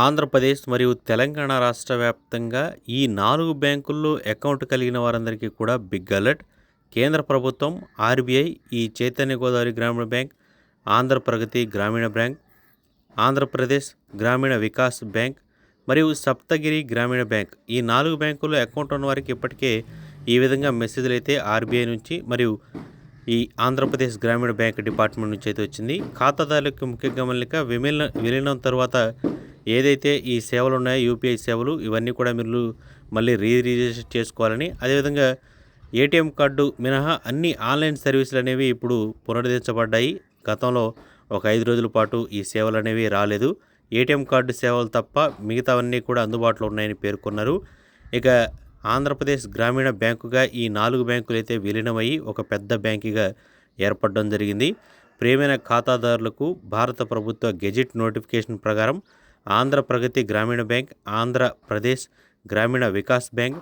ఆంధ్రప్రదేశ్ మరియు తెలంగాణ రాష్ట్ర వ్యాప్తంగా ఈ నాలుగు బ్యాంకుల్లో అకౌంట్ కలిగిన వారందరికీ కూడా బిగ్ అలర్ట్. కేంద్ర ప్రభుత్వం ఆర్బీఐ ఈ చైతన్య గోదావరి గ్రామీణ బ్యాంక్ ఆంధ్రప్రగతి గ్రామీణ బ్యాంక్ ఆంధ్రప్రదేశ్ గ్రామీణ వికాస్ బ్యాంక్ మరియు సప్తగిరి గ్రామీణ బ్యాంక్. ఈ నాలుగు బ్యాంకుల్లో అకౌంట్ ఉన్న వారికి ఇప్పటికే ఈ విధంగా మెసేజ్లు అయితే ఆర్బీఐ నుంచి మరియు ఈ ఆంధ్రప్రదేశ్ గ్రామీణ బ్యాంక్ డిపార్ట్మెంట్ నుంచి అయితే వచ్చింది. ఖాతాదారులకు ముఖ్య గమనిక విమిలన విలీనం తర్వాత ఏదైతే ఈ సేవలు ఉన్నాయో యూపీఐ సేవలు ఇవన్నీ కూడా మీరు మళ్ళీ రీ రిజిస్టర్ చేసుకోవాలని. అదేవిధంగా ఏటీఎం కార్డు మినహా అన్ని ఆన్లైన్ సర్వీసులు అనేవి ఇప్పుడు పునరుద్ధరించబడ్డాయి. గతంలో ఒక ఐదు రోజుల పాటు ఈ సేవలు అనేవి రాలేదు. ఏటీఎం కార్డు సేవలు తప్ప మిగతావన్నీ కూడా అందుబాటులో ఉన్నాయని పేర్కొన్నారు. ఇక ఆంధ్రప్రదేశ్ గ్రామీణ బ్యాంకుగా ఈ నాలుగు బ్యాంకులు అయితే విలీనమయ్యి ఒక పెద్ద బ్యాంకుగా ఏర్పడడం జరిగింది. ప్రేమైన ఖాతాదారులకు భారత ప్రభుత్వ గెజిట్ నోటిఫికేషన్ ప్రకారం ఆంధ్ర ప్రగతి గ్రామీణ బ్యాంక్ ఆంధ్రప్రదేశ్ గ్రామీణ వికాస్ బ్యాంక్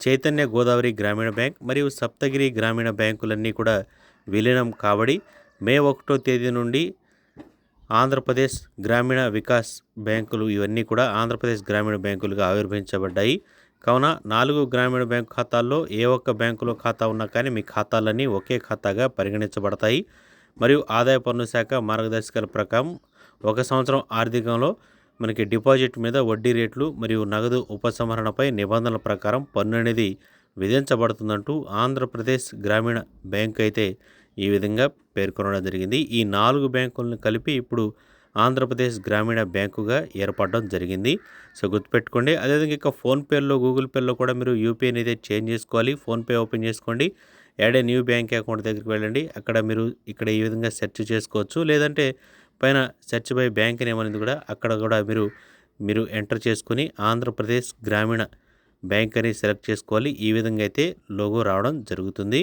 చైతన్య గోదావరి గ్రామీణ బ్యాంక్ మరియు సప్తగిరి గ్రామీణ బ్యాంకులన్నీ కూడా విలీనం కాబడి మే ఒకటో తేదీ నుండి ఆంధ్రప్రదేశ్ గ్రామీణ వికాస్ బ్యాంకులు ఇవన్నీ కూడా ఆంధ్రప్రదేశ్ గ్రామీణ బ్యాంకులుగా ఆవిర్భవించబడ్డాయి. కావున నాలుగు గ్రామీణ బ్యాంకు ఖాతాల్లో ఏ ఒక్క బ్యాంకులో ఖాతా ఉన్నా కానీ మీ ఖాతాలన్నీ ఒకే ఖాతాగా పరిగణించబడతాయి. మరియు ఆదాయ పన్ను శాఖ మార్గదర్శకాల ప్రకారం ఒక సంవత్సరం ఆర్థికంలో మనకి డిపాజిట్ మీద వడ్డీ రేట్లు మరియు నగదు ఉపసంహరణపై నిబంధనల ప్రకారం పన్ను అనేది విధించబడుతుందంటూ ఆంధ్రప్రదేశ్ గ్రామీణ బ్యాంక్ అయితే ఈ విధంగా పేర్కొనడం జరిగింది. ఈ నాలుగు బ్యాంకులను కలిపి ఇప్పుడు ఆంధ్రప్రదేశ్ గ్రామీణ బ్యాంకుగా ఏర్పడడం జరిగింది. సో గుర్తుపెట్టుకోండి అదేవిధంగా ఇక ఫోన్పేలో గూగుల్ పేలో కూడా మీరు యూపీఐని అయితే చేంజ్ చేసుకోవాలి. ఫోన్పే ఓపెన్ చేసుకోండి add a new bank account దగ్గరికి వెళ్ళండి. అక్కడ మీరు ఇక్కడ ఈ విధంగా సెర్చ్ చేసుకోవచ్చు. లేదంటే పైన సెర్చ్ బై బ్యాంక్ నేమ్ అనేది కూడా అక్కడ కూడా మీరు మీరు ఎంటర్ చేసుకుని ఆంధ్రప్రదేశ్ గ్రామీణ బ్యాంక్ అని సెలెక్ట్ చేసుకోవాలి. ఈ విధంగా అయితే లోగో రావడం జరుగుతుంది.